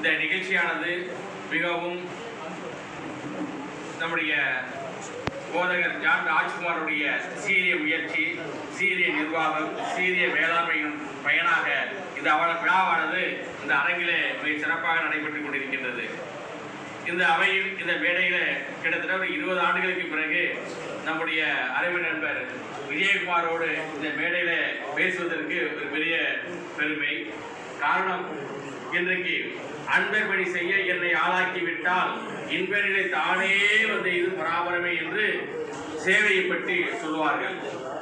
இந்த நிகழ்ச்சியானது மிகவும் நம்முடைய போதகர் ஜான் ராஜ்குமாருடைய சீரிய முயற்சி சீரிய நிர்வாகம் சீரிய மேலாண்மையின் பயனாக இந்த அவள விழாவானது இந்த அரங்கிலே மிக சிறப்பாக நடைபெற்றுக் கொண்டிருக்கின்றது. இந்த அவையில் இந்த மேடையில் கிட்டத்தட்ட ஒரு இருபது ஆண்டுகளுக்கு பிறகு நம்முடைய அறிவு நண்பர் விஜயகுமாரோடு இந்த மேடையில் பேசுவதற்கு ஒரு பெரிய பெருமை. காரணம் இன்றைக்கு அன்பர் பணி செய்ய என்னை ஆளாக்கிவிட்டால் இன்பனிலே தானே வந்து இது பராபரமே என்று சேவையை பற்றி சொல்வார்கள்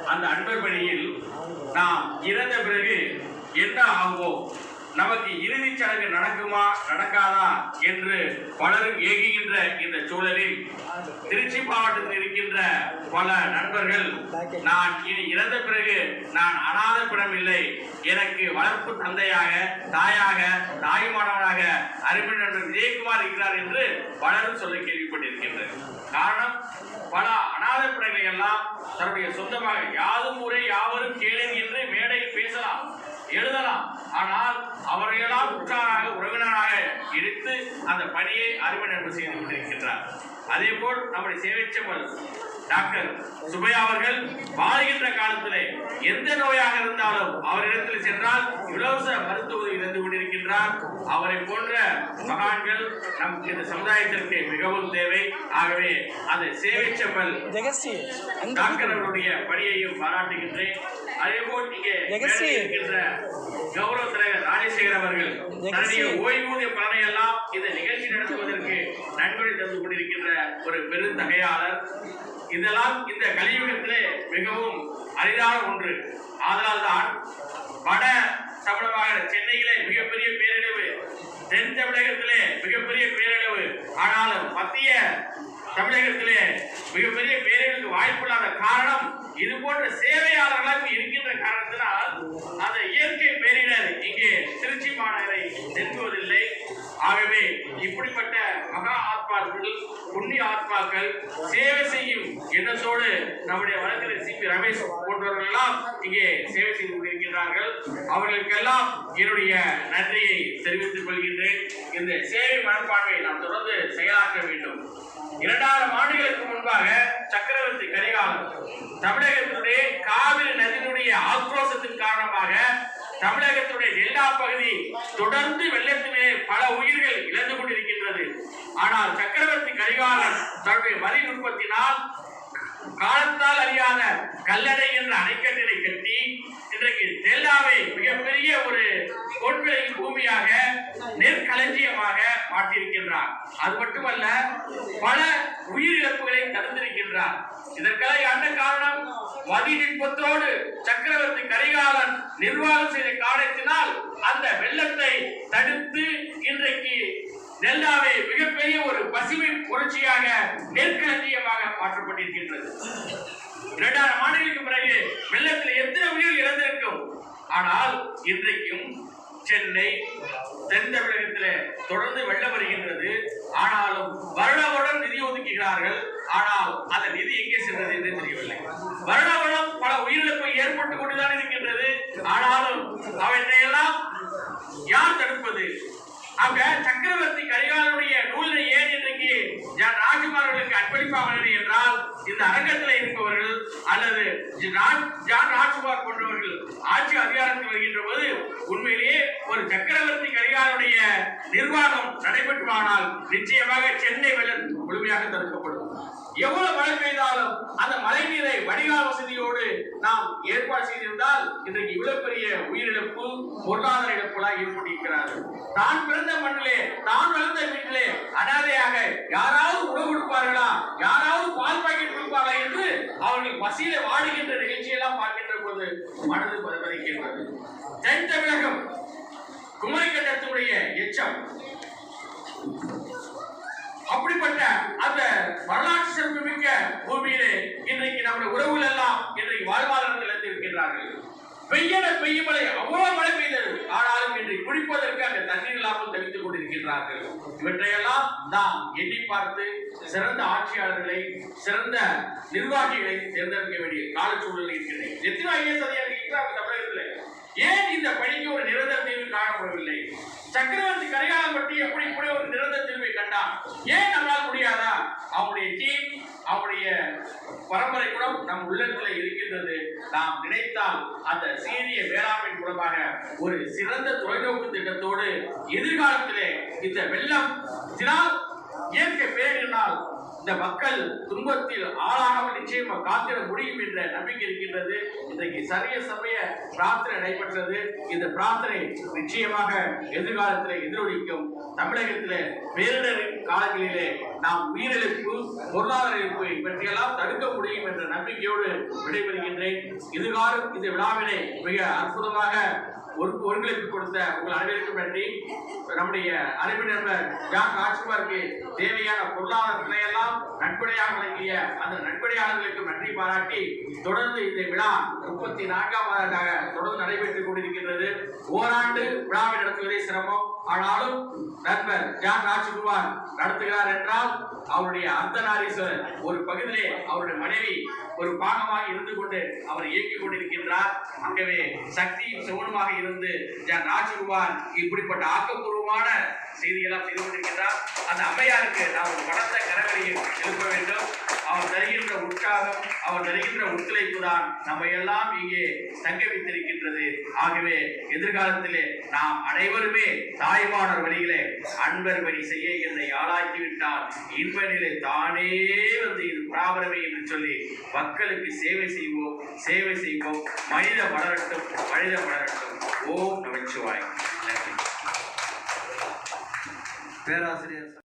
அந்த அன்பர் பணியில் நாம் இறந்த பிறகு என்ன ஆகும் நமக்கு இறுதிச் சடங்கு நடக்குமா நடக்காதா என்று பலரும் ஏகுகின்ற இந்த சூழலில் திருச்சி மாவட்டத்தில் இருக்கின்ற பல நண்பர்கள் நான் இனி இறந்த பிறகு நான் அனாத பிடம் இல்லை. எனக்கு வளர்ப்பு தந்தையாக தாயாக தாயுமானவனாக அருமை நண்பர் விஜயகுமார் இருக்கிறார் என்று பலரும் சொல்ல கேள்விப்பட்டிருக்கின்றனர். காரணம் பல அனாத பிடங்களை எல்லாம் தன்னுடைய சொந்தமாக யாதும் ஊரே யாவரும் கேளும் அருமை நண்பர் செய்து கொண்டிருக்கின்றார். அதே போல் நம்முடைய சேவைச்சம்பல் டாக்டர் சுபையா அவர்கள் வாழ்கின்ற காலத்திலே எந்த நோயாக இருந்தாலும் அவரிடத்தில் சென்றால் இலவச மருத்துவ உதவி தந்து கொண்டிருக்கின்றார். அவரை போன்ற மகான்கள் நம் இந்த சமுதாயத்திற்கு மிகவும் தேவை. ஆகவே ஜெகஸ்ரீ அங்க டாக்டர் அவருடைய பணியையும் பாராட்டுகின்றேன். அதேபோல் இங்கே இருக்கின்ற கௌரவ தலைவர் ராஜசேகர் அவர்கள் தன்னுடைய ஓய்வூதிய பலனை எல்லாம் இந்த நிகழ்ச்சி நடத்துவதற்கு நன்கொடை தந்து கொண்டிருக்கின்ற ஒரு பெருந்தகையாளர். இதெல்லாம் இந்த கலியுகத்திலே மிகவும் அரிதான ஒன்று. அதனால்தான் வட தமிழமாக சென்னையிலே மிகப்பெரிய பேரழிவு தென் தமிழகத்திலே மிகப்பெரிய பேரழிவு. ஆனாலும் மத்திய தமிழகத்திலே மிகப்பெரிய பேரழிவுக்கு வாய்ப்பில்லாத காரணம் இது போன்ற சேவையாளர்களுக்கு இருக்கிற காரணத்தினால் அந்த இயற்கை பேரிடர் இங்கே திருச்சி மாநகரை நெருங்குவதில்லை ஆகவே இப்படிப்பட்ட மகா ஆத்மாக்கள் புண்ணிய ஆத்மாக்கள் சேவை செய்யும் எண்ணத்தோடு நம்முடைய வழக்கறிஞர் சி. பி. ரமேஷ் போன்றவர்கள் எல்லாம் இங்கே சேவை செய்து கொண்டிருக்கிறார்கள் அவர்களுக்கெல்லாம் என்னுடைய நன்றியை தெரிவித்துக் கொள்கின்றேன். இந்த சேவை மனப்பான்மையை நாம் தொடர்ந்து செயலாற்ற வேண்டும். இரண்டாயிரம் ஆண்டுகளுக்கு முன்பாக சக்கரவர்த்தி கரிகாலன் தமிழகத்தினுடைய காவிரி நதியினுடைய ஆக்ரோஷத்தின் காரணமாக தமிழகத்துடைய எல்லா பகுதி தொடர்ந்து வெள்ளை பல உயிர்கள் இழந்து கொண்டிருக்கின்றது ஆனால் சக்கரவர்த்தி கரிகாலன் தன்னுடைய வரி நுட்பத்தினால் காலத்தால் அறியாத கல்லடை என்ற அணைக்கட்டினை கட்டி இன்றைக்கு டெல்லாவை மிகப்பெரிய ஒரு பொன்விலை பூமியாக நெற்களஞ்சியமாக மாற்றியிருக்கின்றார். அது மட்டுமல்ல பல உயிரிழப்புகளை தடுத்திருக்கின்றார். இதற்கெல்லாம் என்ன காரணம்? வதி நுட்பத்தோடு சக்கரவர்த்தி கரிகாலன் நிர்வாகம் செய்த காரணத்தினால் அந்த வெள்ளத்தை தடுத்து இன்றைக்கு நெல்லாவே மிகப்பெரிய ஒரு பசுமை புரட்சியாக நெற்களஞ்சியமாக மாற்றப்பட்டிருக்கின்றது. இரண்டாயிரம் ஆண்டுகளுக்கு பிறகு வெள்ளத்தில் எத்தனை உயிர்கள் இழந்திருக்கும் ஆனால் இன்றைக்கும் சென்னை தென் தமிழகத்தில் தொடர்ந்து வெள்ளம் வருகின்றது. ஆனாலும் வருடவுடன் நிதி ஒதுக்குகிறார்கள். ஆனால் அந்த நிதி எங்கே சென்றது என்று தெரியவில்லை. வருடவுடன் பல உயிரிழப்பு ஏற்பட்டு கொண்டுதான் இருக்கின்றது. ஆனாலும் அவற்றையெல்லாம் யார் தடுப்பது? அங்க சக்கரவர்த்தி கரிகாலனுடைய நூலினை ஏன் இன்றைக்கு ஜான் ராஜ்குமார் அவர்களுக்கு அர்ப்பணிப்பாக என்றால் இந்த அரங்கத்தில் இருப்பவர்கள் அல்லது ஜான் ராஜ்குமார் போன்றவர்கள் ஆட்சி அதிகாரத்தில் வருகின்ற போது உண்மையிலேயே ஒரு சக்கரவர்த்தி கரிகாலுடைய நிர்வாகம் நடைபெற்றுமானால் நிச்சயமாக சென்னை வெள்ளம் முழுமையாக தடுக்கப்படும் எவ்வளவு மழை பெய்தாலும் அந்த மழை நீரை வடிகால் வசதியோடு நாம் ஏற்பாடு செய்திருந்தால் இன்றைக்கு இவ்வளவு பெரிய உயிரிழப்பு பொருளாதார இழப்புகளாக ஏற்பட்டிருக்கிறார்கள். தான் பிறந்த மண்ணிலே தான் வளர்ந்த வீட்டிலே அனாதையாக யாராவது உணவு கொடுப்பார்கள் யாராவது பால் பாக்கெட் கொடுப்பார்களா என்று அவர்கள் பசியில வாடுகின்ற நிகழ்ச்சியெல்லாம் பார்க்கின்ற போது மனது பதபதிக்கின்றது தென் தமிழகம் குமரி கண்டத்தினுடைய எச்சம் அப்படிப்பட்ட அந்த வரலாற்று சிறப்பு மிக்க பூமியிலே இன்றைக்கு நம்முடைய உறவுகள் எல்லாம் இன்றைக்கு வாழ்வாதாரத்தில் இருக்கின்றார்கள் பெய்யன பெய்யும் மழை அவ்வளவு மழை பெய்தது. ஆனாலும் இன்று குடிப்பதற்கு அந்த தண்ணீர் இல்லாமல் தவித்துக் கொண்டிருக்கின்றார்கள். இவற்றையெல்லாம் நாம் எண்ணி பார்த்து சிறந்த ஆட்சியாளர்களை சிறந்த நிர்வாகிகளை தேர்ந்தெடுக்க வேண்டிய காலச்சூழல் இருக்கின்றன. எத்தனை ஐஎஸ் அதிகாரிகள் இருக்கிறார்கள் தமிழகத்தில்? ஏன் இந்த பணிக்கு ஒரு நிரந்தர தீர்வு காணப்படவில்லை? சக்கரவர்த்தி கரிகாலம்பட்டி எப்படி கூட ஒரு நிரந்தர தீர்வை கண்டான்? ஏன் அவனுடைய அவருடைய பரம்பரை கூட நம் உள்ளத்தில் இருக்கின்றது. நாம் நினைத்தால் அந்த சீரிய வேளாண்மை மூலமாக ஒரு சிறந்த தொலைநோக்கு திட்டத்தோடு எதிர்காலத்திலே இந்த வெள்ளம் இயற்கை பேரினால் இந்த மக்கள் துன்பத்தில் ஆளாகாமல் நிச்சயமா காத்திட முடியும் என்ற நம்பிக்கை இருக்கின்றது. இன்றைக்கு சரிய சமய பிரார்த்தனை நடைபெற்றது. இந்த பிரார்த்தனை நிச்சயமாக எதிர்காலத்தில் எதிரொலிக்கும். தமிழகத்தில் பேரிடரின் காலங்களிலே நாம் உயிரிழப்பு பொருளாதார இழப்பு இவற்றையெல்லாம் தடுக்க முடியும் என்ற நம்பிக்கையோடு விடைபெறுகின்றேன். இதுகாலம் இந்த விழாவினை மிக அற்புதமாக ஒரு ஒருங்கிணைப்பு கொடுத்த உங்கள் அனைவருக்கும் நன்றி. நம்முடைய அறிவு நண்பர் ஜான் ராஜ்குமாருக்கு தேவையான பொருளாதார எல்லாம் நன்கொடையாக வழங்கிய அந்த நட்படையாளர்களுக்கு நன்றி பாராட்டி தொடர்ந்து இந்த விழா முப்பத்தி நான்காம் ஆண்டாக தொடர்ந்து நடைபெற்றுக் கொண்டிருக்கின்றது. ஓராண்டு விழாவை நடத்துவதே சிரமம். ஆனாலும் நண்பர் ஜான் ராஜ்குமார் நடத்துகிறார் என்றால் அவருடைய அர்த்தநாரீஸ்வரர் ஒரு பகுதியிலே அவருடைய மனைவி ஒரு பாகமாக இருந்து கொண்டு அவர் இயக்கிக் கொண்டிருக்கின்றார். ஆகவே சக்தியும் சிவனுமாக இருந்து ஜான் ராஜ்குமார் இப்படிப்பட்ட ஆக்கப்பூர்வமான செய்தியெல்லாம் செய்து கொண்டிருக்கின்றார். அந்த அம்மையாருக்கு நான் ஒரு படத்தை கரவழியில் எழுப்ப வேண்டும் அவர் தருகின்ற உற்சாகம் அவர் தருகின்ற ஒத்துழைப்பு தான் நம்ம எல்லாம் இங்கே தங்க வைத்திருக்கின்றது ஆகவே எதிர்காலத்திலே நாம் அனைவருமே தாய்மானர் வழியிலே அன்பர் வழி செய்ய என்னை ஆளாக்கிவிட்டால் இன்ப நிலை தானே வந்து இது பிராபரமே என்று சொல்லி மக்களுக்கு சேவை செய்வோம் சேவை செய்வோம். மனித வளரட்டும் மனித வளரட்டும். ஓம் நமச்சிவாய் நன்றி. பேராசிரியர்